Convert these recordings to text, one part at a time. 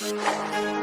Música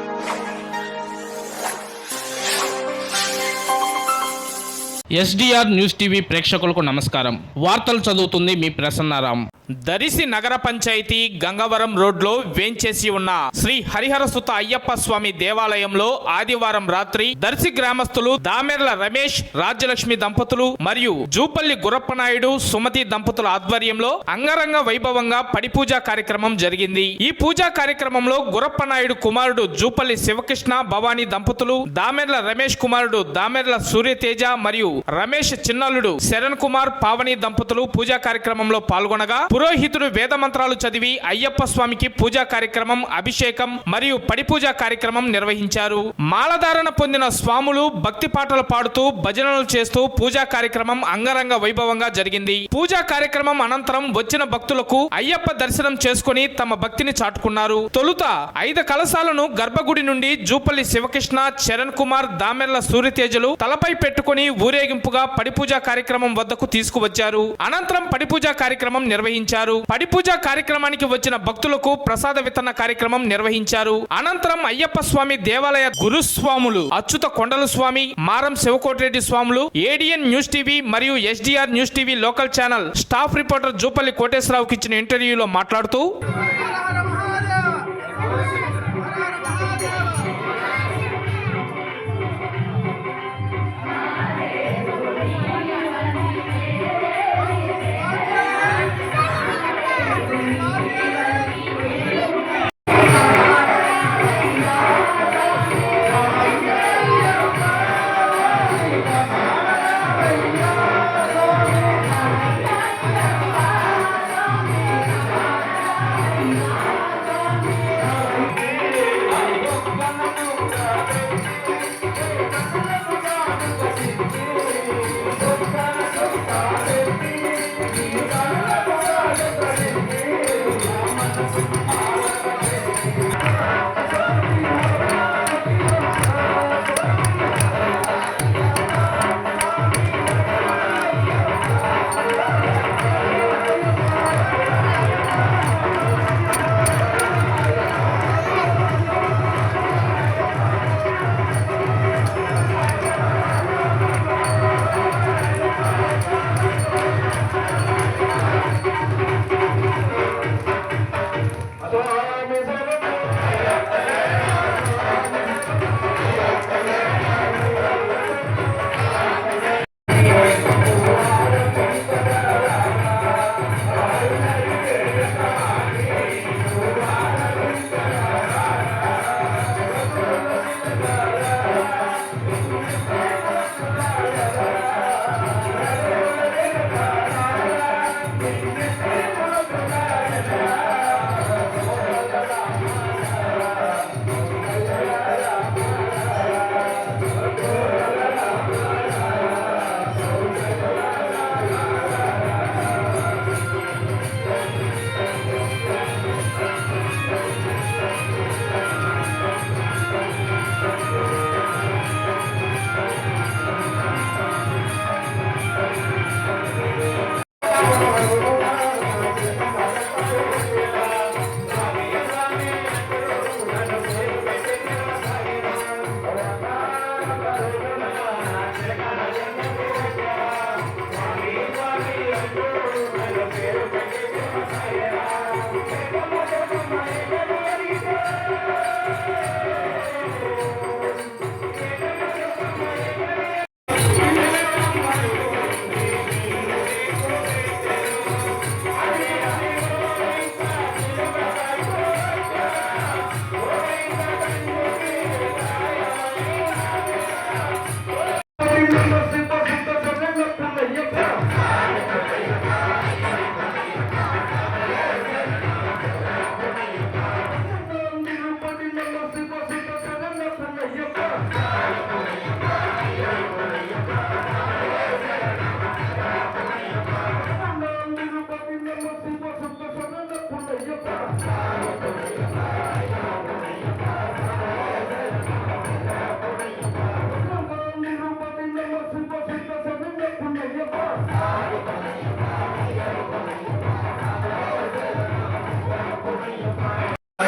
SDR news TV ప్రేక్షకులకు నమస్కారం. వార్తలు చదువుతుంది మీ ప్రసన్నారాం. దరిసి నగర పంచాయతీ గంగవరం రోడ్లో వేంచేసి ఉన్న శ్రీ హరిహరసుత అయ్యప్ప స్వామి దేవాలయంలో ఆదివారం రాత్రి దర్శి గ్రామస్తులు దామెర్ల రమేష్ రాజ్యలక్ష్మి దంపతులు మరియు జూపల్లి గురప్పనాయుడు సుమతి దంపతుల ఆధ్వర్యంలో అంగరంగ వైభవంగా పడిపూజ కార్యక్రమం జరిగింది. ఈ పూజా కార్యక్రమంలో గురప్పనాయుడు కుమారుడు జూపల్లి శివకృష్ణ భవానీ దంపతులు దామెర్ల రమేష్ కుమారుడు దామెర్ల సూర్యతేజ మరియు రమేష్ చిన్నల్లుడు శరణ్ కుమార్ పావని దంపతులు పూజా కార్యక్రమంలో పాల్గొనగా పురోహితుడు వేద మంత్రాలు చదివి అయ్యప్ప స్వామికి పూజా కార్యక్రమం అభిషేకం మరియు పడిపూజా కార్యక్రమం నిర్వహించారు. మాలధారణ పొందిన స్వాములు భక్తి పాటలు పాడుతూ భజనలు చేస్తూ పూజా కార్యక్రమం అంగరంగ వైభవంగా జరిగింది. పూజా కార్యక్రమం అనంతరం వచ్చిన భక్తులకు అయ్యప్ప దర్శనం చేసుకుని తమ భక్తిని చాటుకున్నారు. తొలుత ఐదు కలశాలను గర్భగుడి నుండి జూపల్లి శివకృష్ణ చరణ్ కుమార్ దామెర్ల సూర్యతేజలు తలపై పెట్టుకుని ఊరేగింపుగా పడిపూజ కార్యక్రమం వద్దకు తీసుకువచ్చారు. అనంతరం పడిపూజ కార్యక్రమం నిర్వహించారు. పడిపూజ కార్యక్రమానికి వచ్చిన భక్తులకు ప్రసాద వితరణ కార్యక్రమం నిర్వహించారు. అనంతరం అయ్యప్ప స్వామి దేవాలయ గురుస్వాములు అచ్యుత కొండల స్వామి మారం శివకోటిరెడ్డి స్వాములు ఏడిఎన్ న్యూస్ టీవీ మరియు SDR news TV local channel staff reporter Jupalli కోటేశ్వరరావుకి ఇచ్చిన ఇంటర్వ్యూలో మాట్లాడుతూ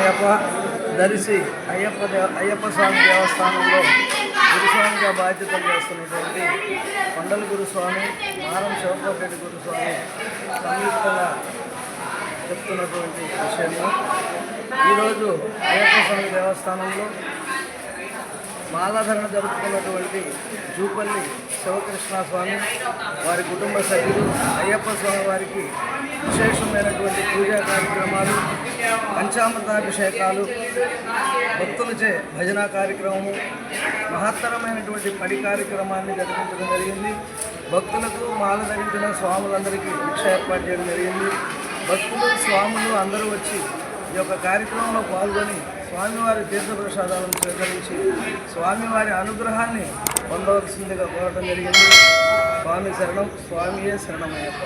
అయ్యప్ప దర్శి అయ్యప్ప దేవ అయ్యప్ప స్వామి దేవస్థానంలో గురుస్వామిగా బాధ్యతలు చేస్తున్నటువంటి కొండల గురుస్వామి మారం శివకోపేటి గురుస్వామి సంయుక్తంగా చెప్తున్నటువంటి విషయము. ఈరోజు అయ్యప్ప స్వామి దేవస్థానంలో మాలాధరణ జరుపుకున్నటువంటి జూపల్లి శివకృష్ణ స్వామి వారి కుటుంబ సభ్యులు అయ్యప్ప స్వామి వారికి విశేషమైనటువంటి పూజా కార్యక్రమాలు పంచామృతాభిషేకాలు భక్తులచే భజన కార్యక్రమము మహత్తరమైనటువంటి పడి కార్యక్రమాన్ని జరిపించడం జరిగింది. భక్తులకు మాల ధరించిన స్వాములందరికీ భిక్ష ఏర్పాటు చేయడం జరిగింది. భక్తులు స్వాములు అందరూ వచ్చి ఈ యొక్క కార్యక్రమంలో పాల్గొని స్వామివారి తీర్థప్రసాదాలను స్వీకరించి స్వామివారి అనుగ్రహాన్ని పొందవలసిందిగా కోరటం జరిగింది. స్వామి శరణం స్వామియే శరణమయ్యప్ప.